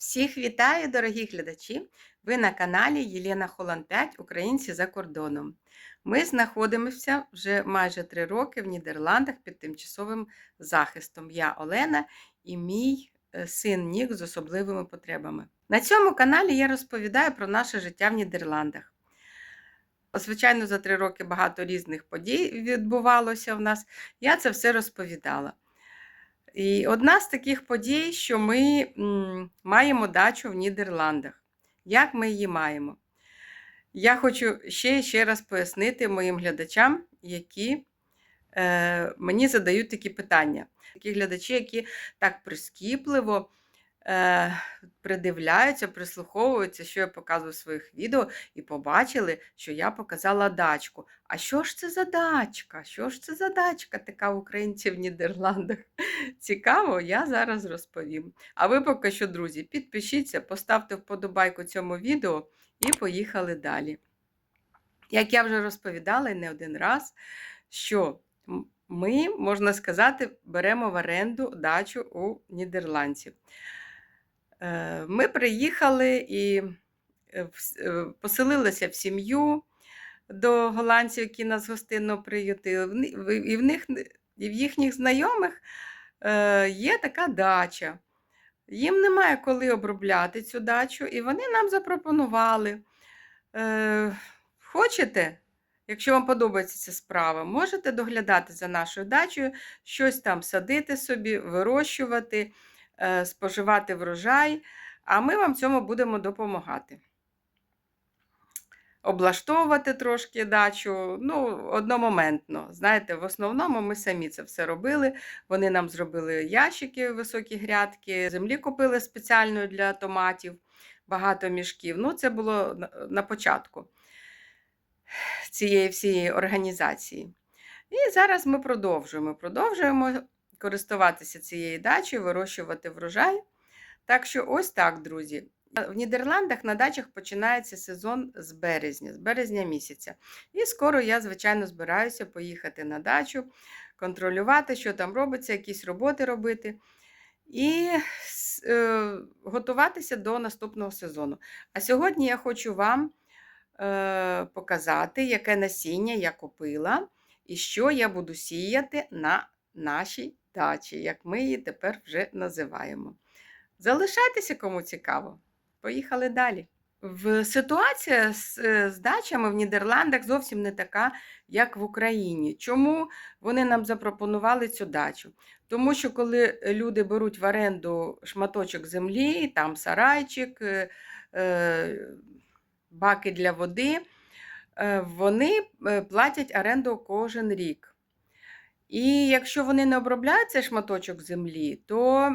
Всіх вітаю, дорогі глядачі! Ви на каналі Єлена Холланд 5 Українці за кордоном. Ми знаходимося вже майже три роки в Нідерландах під тимчасовим захистом. Я Олена і мій е, син Нік з особливими потребами. На цьому каналі я розповідаю про наше життя в Нідерландах. Звичайно, за три роки багато різних подій відбувалося в нас. Я це все розповідала. І одна з таких подій, що ми маємо дачу в Нідерландах. Як ми її маємо? Я хочу ще ще раз пояснити моїм глядачам, які е, мені задають такі питання. Такі глядачі, які так прискіпливо е, придивляються, прислуховуються, що я показую в своїх відео, і побачили, що я показала дачку. А що ж це за дачка? Що ж це за дачка така в українців в Нідерландах? Цікаво, я зараз розповім. А ви поки що, друзі, підпишіться, поставте вподобайку цьому відео і поїхали далі. Як я вже розповідала не один раз, що ми, можна сказати, беремо в оренду дачу у нідерландців. Е, Ми приїхали і е, е, поселилися в сім'ю до голландців, які нас гостинно приютили. І в них і в їхніх знайомих є така дача. Їм немає коли обробляти цю дачу, і вони нам запропонували. Хочете, якщо вам подобається ця справа, можете доглядати за нашою дачею, щось там садити собі, вирощувати, споживати врожай, а ми вам цьому будемо допомагати. Облаштовувати трошки дачу, ну, одномоментно. Знаєте, в основному ми самі це все робили. Вони нам зробили ящики, високі грядки, землі купили спеціальної для томатів, багато мішків. Ну, це було на початку цієї всієї організації. І зараз ми продовжуємо. Продовжуємо користуватися цією дачею, вирощувати врожай. Так що, ось так, друзі. В Нідерландах на дачах починається сезон з березня, з березня місяця. І скоро я, звичайно, збираюся поїхати на дачу, контролювати, що там робиться, якісь роботи робити. І е, готуватися до наступного сезону. А сьогодні я хочу вам е, показати, яке насіння я купила і що я буду сіяти на нашій дачі, як ми її тепер вже називаємо. Залишайтеся, кому цікаво. Поїхали далі. В ситуація з, е, з дачами в Нідерландах зовсім не така, як в Україні. Чому вони нам запропонували цю дачу? Тому що коли люди беруть в оренду шматочок землі, там сарайчик, е, е, баки для води, вони платять оренду кожен рік. І якщо вони не обробляють цей шматочок землі, то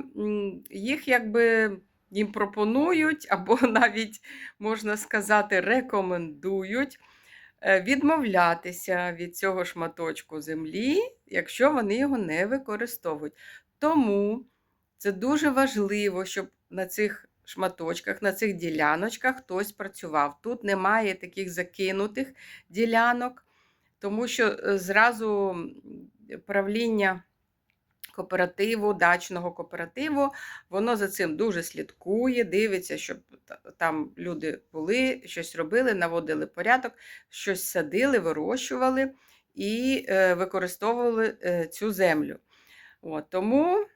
їх якби їм пропонують, або навіть, можна сказати, рекомендують е, відмовлятися від цього шматочку землі, якщо вони його не використовують. Тому це дуже важливо, щоб на цих шматочках, на цих діляночках хтось працював. Тут немає таких закинутих ділянок, тому що е, зразу правління кооперативу, дачного кооперативу, воно за цим дуже слідкує, дивиться, щоб там люди були, щось робили, наводили порядок, щось садили, вирощували і е, використовували е, цю землю. От, тому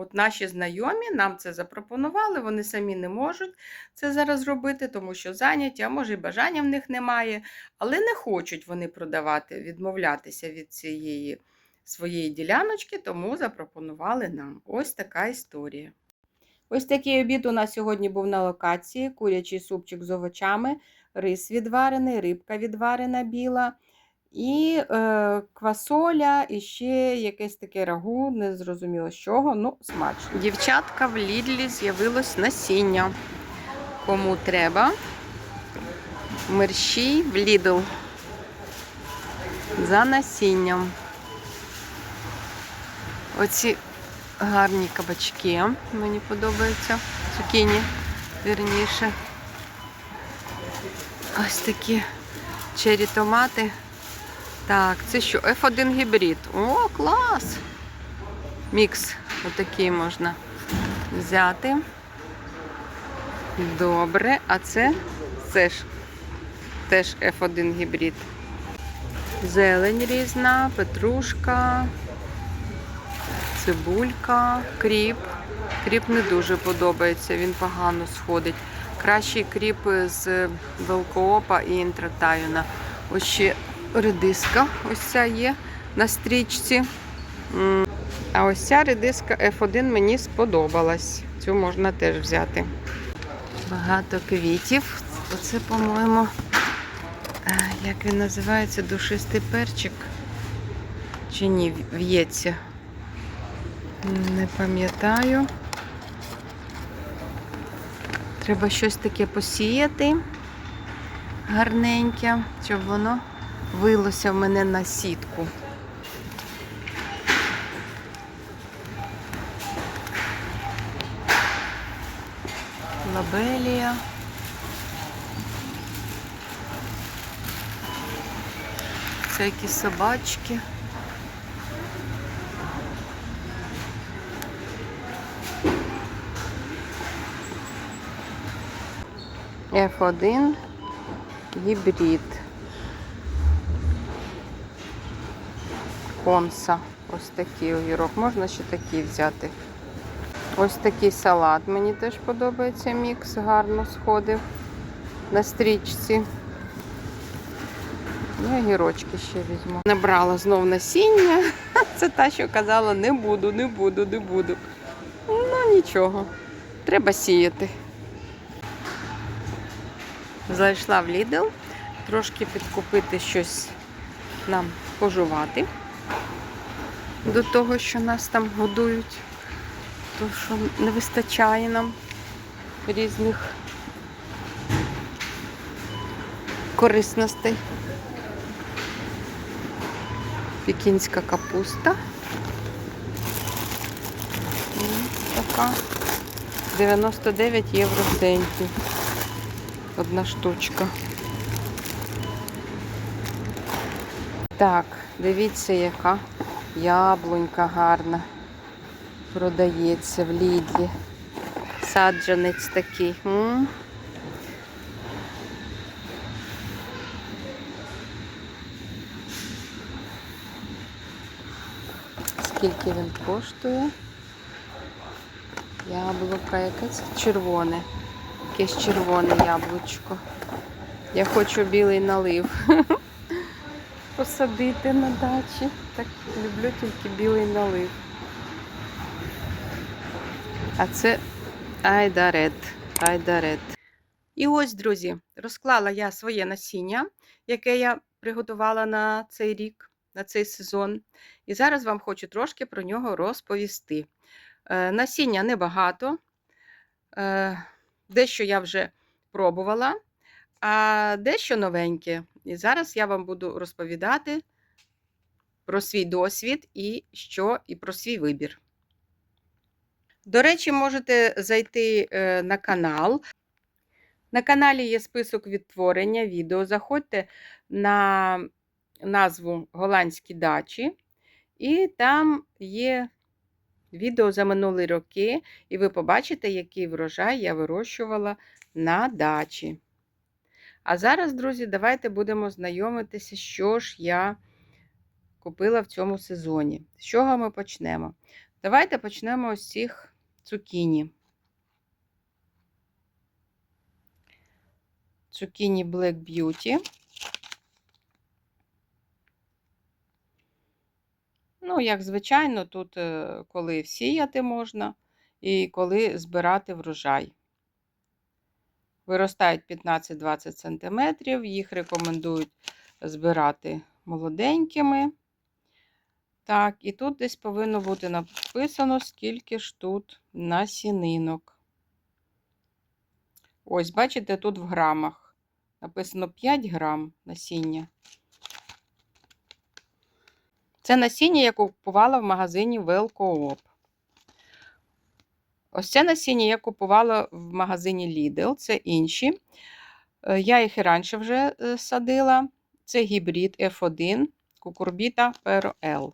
от наші знайомі нам це запропонували, вони самі не можуть це зараз робити, тому що зайняті, а може і бажання в них немає, але не хочуть вони продавати, відмовлятися від цієї своєї діляночки, тому запропонували нам. Ось така історія. Ось такий обід у нас сьогодні був на локації: курячий супчик з овочами, рис відварений, рибка відварена біла. І е, квасоля, і ще якесь таке рагу, не зрозуміло з чого, ну, смачно. Дівчатка в Лідлі з'явилось насіння. Кому треба. Мерщій в Лідл. За насінням. Оці гарні кабачки. Мені подобаються. Цукіні, вірніше. Ось такі чері томати. Так, це що? F1 гібрид. О, клас! Мікс. Отакий можна взяти. Добре, а це, це ж теж F1 гібрид. Зелень різна, петрушка, цибулька, кріп. Кріп не дуже подобається, він погано сходить. Кращий кріп з велкоопа і інтратаюна. Ось ще редиска ось ця є на стрічці. А ось ця редиска F1 мені сподобалась. Цю можна теж взяти. Багато квітів. Оце, по-моєму, е, як він називається, душистий перчик. Чи ні, в'ється. Не пам'ятаю. Треба щось таке посіяти гарненьке, щоб воно вилося в мене на сітку. Лабелія. Всякі собачки. F1 гібрид. Конса. Ось такий огірок. Можна ще такий взяти. Ось такий салат. Мені теж подобається мікс, гарно сходив на стрічці. Ну, огірочки ще візьму. Набрала знов насіння. Це та, що казала, не буду, не буду, не буду. Ну нічого. Треба сіяти. Зайшла в Lidl, трошки підкупити щось нам пожувати до того, що нас там годують, то що не вистачає нам різних корисностей. Пекінська капуста. Ось така 99 євро центів. Одна штучка. Так, дивіться, яка яблунька гарна. Продається в Лідлі. Саджанець такий. М? Скільки він коштує? Яблука якесь червоне. Якесь червоне яблучко. Я хочу білий налив посадити на дачі. Так люблю тільки білий налив. А це айдарет. Айдарет. І ось, друзі, розклала я своє насіння, яке я приготувала на цей рік, на цей сезон. І зараз вам хочу трошки про нього розповісти. Е, насіння небагато. Е, дещо я вже пробувала, а дещо новеньке. І зараз я вам буду розповідати про свій досвід і що, і про свій вибір. До речі, можете зайти е, на канал. На каналі є список відтворення відео. Заходьте на назву Голландські дачі, і там є відео за минулі роки, і ви побачите, який врожай я вирощувала на дачі. А зараз, друзі, давайте будемо знайомитися, що ж я купила в цьому сезоні. З чого ми почнемо? Давайте почнемо з цих цукіні. Цукіні Black Beauty. Ну, як звичайно, тут е, коли сіяти можна і коли збирати врожай. Виростають 15-20 см, їх рекомендують збирати молоденькими. Так, і тут десь повинно бути написано, скільки ж тут насінинок. Ось, бачите, тут в грамах. Написано 5 грам насіння. Це насіння я купувала в магазині Co-op. Ось це насіння я купувала в магазині Lidl, це інші. Е, Я їх і раніше вже е, садила. Це гібрид F1 кукурбіта Pero L.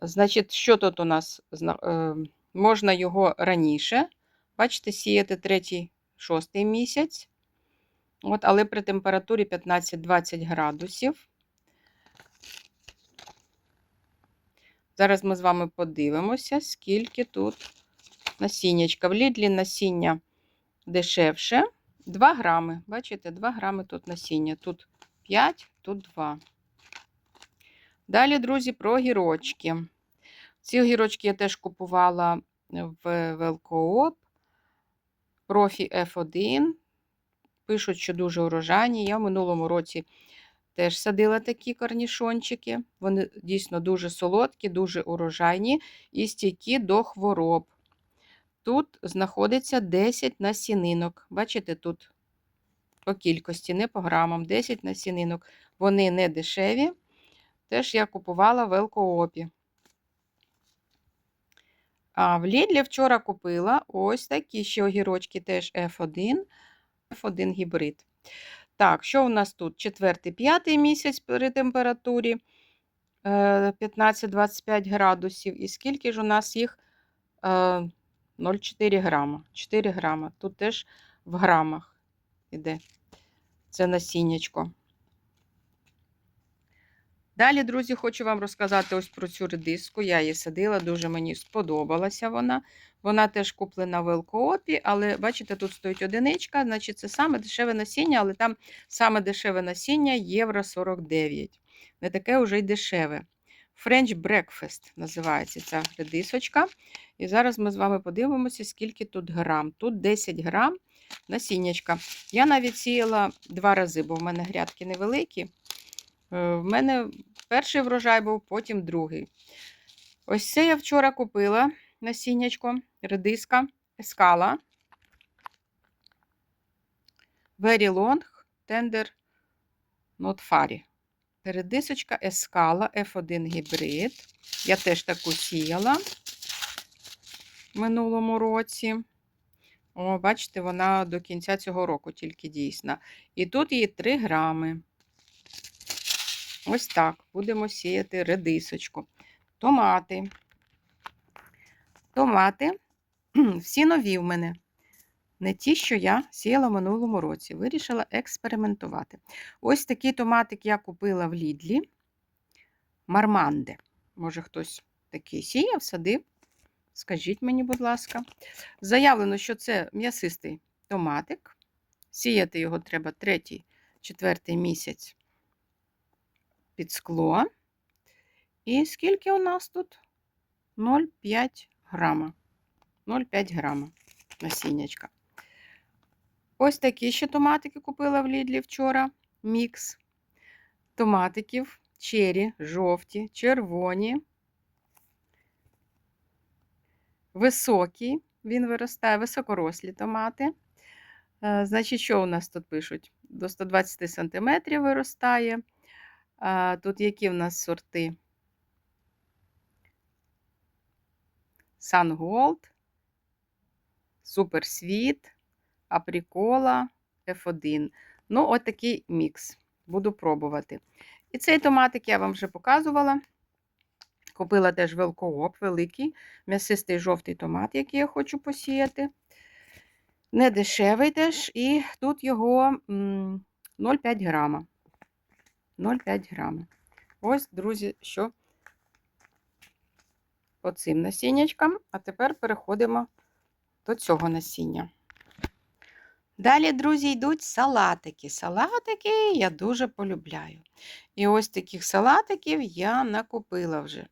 Значить, що тут у нас? Е, Можна його раніше Бачите, сіяти третій, шостий місяць. От, але при температурі 15-20 градусів. Зараз ми з вами подивимося, скільки тут насіннячка. В лідлі насіння дешевше. 2 грами. Бачите, 2 грами тут насіння. Тут 5, тут 2. Далі, друзі, про огірочки. Ці огірочки я теж купувала в Велкооп. Профі F1. Пишуть, що дуже урожайні. Я в минулому році теж садила такі корнішончики. Вони дійсно дуже солодкі, дуже урожайні і стійкі до хвороб. Тут знаходиться 10 насінинок. Бачите, тут по кількості, не по грамам, 10 насінинок. Вони не дешеві. Теж я купувала в Елкоопі. А в Лідлі вчора купила ось такі ще огірочки, теж F1, F1 гібрид. Так, що у нас тут? Четвертий, п'ятий місяць при температурі 15-25 градусів. І скільки ж у нас їх? 0,4 грама. 4 грама. Тут теж в грамах іде це насіннячко. Далі, друзі, хочу вам розказати ось про цю редиску. Я її садила, дуже мені сподобалася вона. Вона теж куплена в Елкоопі, але бачите, тут стоїть одиничка, значить це саме дешеве насіння, але там саме дешеве насіння євро 49. Не таке вже й дешеве. French Breakfast називається ця редисочка. І зараз ми з вами подивимося, скільки тут грам. Тут 10 грам насіннячка. Я навіть сіяла два рази, бо в мене грядки невеликі. Е, В мене перший врожай був, потім другий. Ось це я вчора купила насіннячко, редиска, ескала. Very long, tender, not fari. Редисочка ескала F1 гібрид. Я теж таку сіяла в минулому році. О, бачите, вона до кінця цього року тільки дійсна. І тут її 3 грами. Ось так. Будемо сіяти редисочку. Томати. Томати. Всі нові в мене. Не ті, що я сіяла в минулому році. Вирішила експериментувати. Ось такий томатик я купила в Лідлі. Марманде. Може, хтось такий сіяв, садив. Скажіть мені, будь ласка. Заявлено, що це м'ясистий томатик. Сіяти його треба третій, четвертий місяць під скло. І скільки у нас тут? 0,5 грама. 0,5 грама насіннячка. Ось такі ще томатики купила в Лідлі вчора. Мікс томатиків, чері, жовті, червоні. Високі, він виростає, високорослі томати. Е, Значить, що у нас тут пишуть? До 120 см виростає. А, Тут які в нас сорти? Sun Gold, Sweet, Априкола, F1. Ну, от такий мікс. Буду пробувати. І цей томатик я вам вже показувала. Купила теж велкооп великий, м'ясистий жовтий томат, який я хочу посіяти. Не дешевий теж, і тут його 0,5 грама. 0,5 грама. Ось, друзі, що по цим насіннячкам. А тепер переходимо до цього насіння. Далі, друзі, йдуть салатики. Салатики я дуже полюбляю. І ось таких салатиків я накупила вже.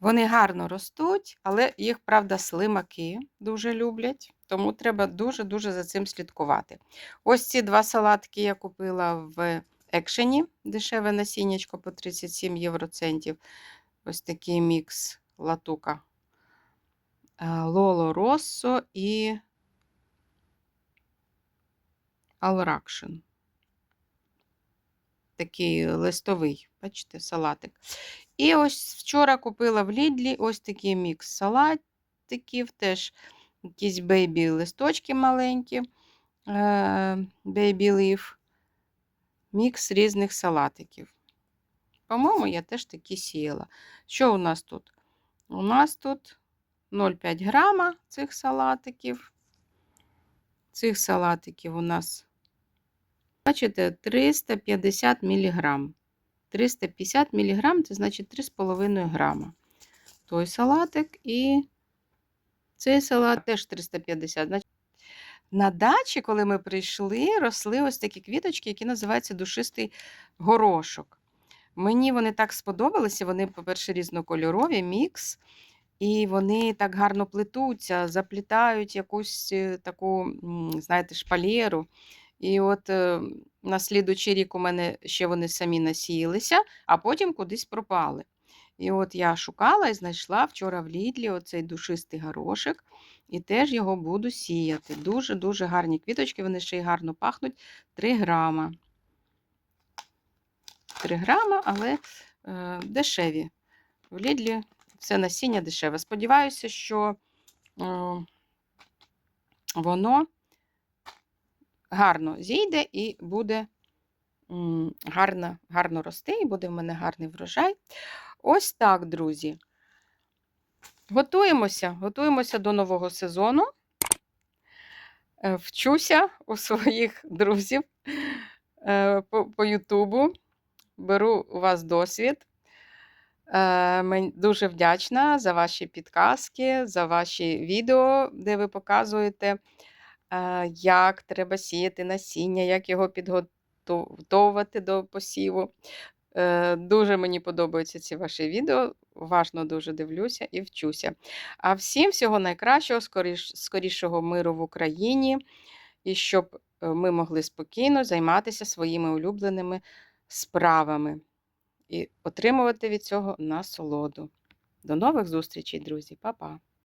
Вони гарно ростуть, але їх, правда, слимаки дуже люблять, тому треба дуже-дуже за цим слідкувати. Ось ці два салатки я купила в екшені, дешеве насіннячко по 37 євроцентів. Ось такий мікс латука. Лоло Россо і Алракшин. Такий листовий, бачите, салатик. І ось вчора купила в Лідлі ось такий мікс салатиків, теж якісь бейбі листочки маленькі, бейбі ліф, мікс різних салатиків. По-моєму, я теж такі сіяла. Що у нас тут? У нас тут 0,5 грама цих салатиків. Цих салатиків у нас, бачите, 350 міліграм. 350 міліграм це значить 3,5 грама. Той салатик і цей салат теж 350. Значить, на дачі, коли ми прийшли, росли ось такі квіточки, які називаються душистий горошок. Мені вони так сподобалися. Вони, по-перше, різнокольорові, мікс, і вони так гарно плетуться, заплітають якусь е, таку, знаєте, шпалєру. І от е, на слідучий рік у мене ще вони самі насіялися, а потім кудись пропали. І от я шукала і знайшла вчора в Лідлі оцей душистий горошок, і теж його буду сіяти. Дуже-дуже гарні квіточки, вони ще й гарно пахнуть. 3 грама. 3 грама, але е, дешеві. В Лідлі все насіння дешеве. Сподіваюся, що е, воно гарно зійде і буде гарно, гарно рости, і буде в мене гарний врожай. Ось так, друзі. Готуємося, готуємося до нового сезону. Е, Вчуся у своїх друзів е, по, Ютубу. Беру у вас досвід. Е, мен- Дуже вдячна за ваші підказки, за ваші відео, де ви показуєте, як треба сіяти насіння, як його підготовувати до посіву. Е, Дуже мені подобаються ці ваші відео. Уважно дуже дивлюся і вчуся. А всім всього найкращого, скоріш, скорішого миру в Україні, і щоб е, ми могли спокійно займатися своїми улюбленими справами і отримувати від цього насолоду. До нових зустрічей, друзі, Па-па!